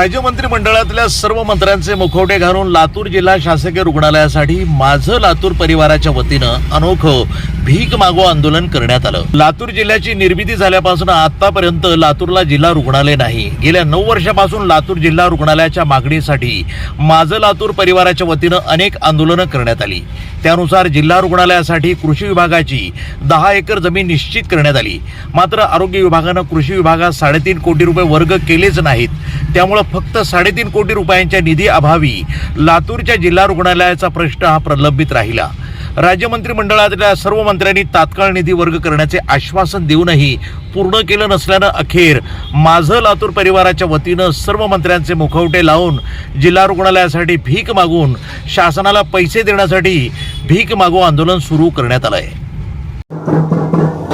राज्य मंत्रिमंडळातल्या सर्व मंत्र्यांचे मुखवटे घालून लातूर जिल्हा शासकीय रुग्णालयासाठी माझं लातूर परिवाराच्या वतीनं अनोखं भीक मागो आंदोलन करण्यात आलं. लातूर जिल्ह्याची निर्मिती झाल्यापासून आतापर्यंत लातूरला जिल्हा रुग्णालय नाही. गेल्या नऊ वर्षापासून लातूर जिल्हा रुग्णालयाच्या मागणीसाठी माझं लातूर परिवाराच्या वतीनं अनेक आंदोलनं करण्यात आली. त्यानुसार जिल्हा रुग्णालयासाठी कृषी विभागाची दहा एकर जमीन निश्चित करण्यात आली. मात्र आरोग्य विभागानं कृषी विभागात साडेतीन कोटी रुपये वर्ग केलेच नाहीत. त्यामुळं फक्त साडेतीन कोटी रुपयांच्या निधी अभावी लातूरच्या जिल्हा रुग्णालयाचा प्रश्न हा प्रलंबित राहिला. राज्य मंत्रिमंडळातल्या सर्व मंत्र्यांनी तात्काळ निधी वर्ग करण्याचे आश्वासन देऊनही पूर्ण केलं नसल्यानं अखेर माझं लातूर परिवाराच्या वतीनं सर्व मंत्र्यांचे मुखवटे लावून जिल्हा रुग्णालयासाठी भीक मागून शासनाला पैसे देण्यासाठी भीक मागो आंदोलन सुरू करण्यात आलं आहे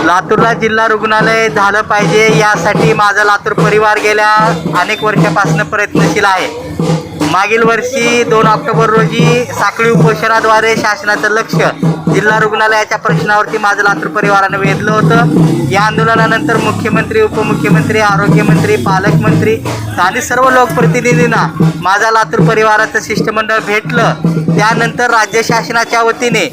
लातूरला जिल्हा रुग्णालय झालं पाहिजे यासाठी माझा लातूर परिवार गेल्या अनेक वर्षापासून प्रयत्नशील आहे. मागील वर्षी दोन ऑक्टोबर रोजी साखळी उपोषणाद्वारे शासनाचं लक्ष जिल्हा रुग्णालयाच्या प्रश्नावरती माझं लातूर परिवारानं वेधलं होतं. या आंदोलनानंतर मुख्यमंत्री उपमुख्यमंत्री आरोग्यमंत्री पालकमंत्री आणि सर्व लोकप्रतिनिधींना माझा लातूर परिवाराचं शिष्टमंडळ भेटलं. त्यानंतर राज्य शासनाच्या वतीने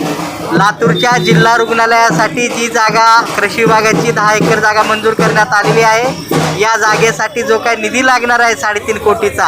लातूरच्या जिल्हा रुग्णालयासाठी जी जागा कृषी विभागाची दहा एकर जागा मंजूर करण्यात आलेली आहे. या जागेसाठी जो काही निधी लागणार आहे साडेतीन कोटीचा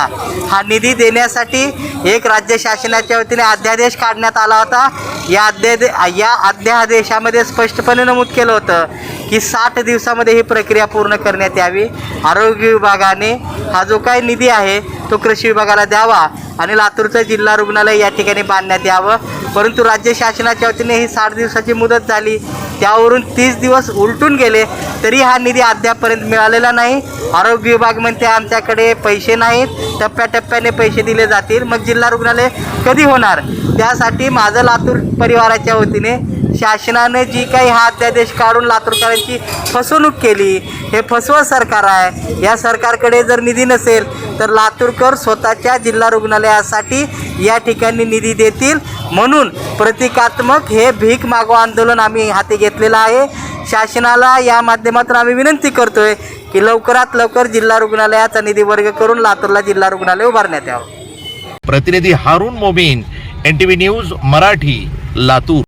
हा निधी देण्यासाठी एक राज्य शासनाच्या वतीने अध्यादेश काढण्यात आला होता. या अध्यादे या अध्यादेशामध्ये स्पष्टपणे नमूद केलं होतं की साठ दिवसामध्ये ही प्रक्रिया पूर्ण करण्यात यावी. आरोग्य विभागाने हा जो काही निधी आहे तो कृषी विभागाला द्यावा आणि लातूरचं जिल्हा रुग्णालय या ठिकाणी बांधण्यात यावं. परंतु राज्य शासनाच्या वतीने ही साठ दिवसाची मुदत झाली. त्यावरून तीस दिवस उलटून गेले तरी हा निधी अद्यापर्यंत मिळालेला नाही. आरोग्य विभाग म्हणते आमच्याकडे पैसे नाहीत. टप्प्याटप्प्याने पैसे दिले जातील. मग जिल्हा रुग्णालय कधी होणार? त्यासाठी माझं लातूर परिवाराच्या वतीने शासनाने जी काही हा अध्यादेश काढून लातूरकरांची फसवणूक केली हे फसवं सरकार आहे. या सरकारकडे जर निधी नसेल तर लातूरकर स्वतःच्या जिल्हा रुग्णालयासाठी या ठिकाणी निधी देतील. म्हणून प्रतिकात्मक हे भीक मागो आंदोलन आम्ही हाती घेतलेलं आहे. शासनाला या माध्यमातून आम्ही विनंती करतोय की लवकरात लवकर जिल्हा रुग्णालयाचा निधी वर्ग करून लातूरला जिल्हा रुग्णालय उभारण्यात यावं. प्रतिनिधी Haroon Momin N T V news Marathi Latur.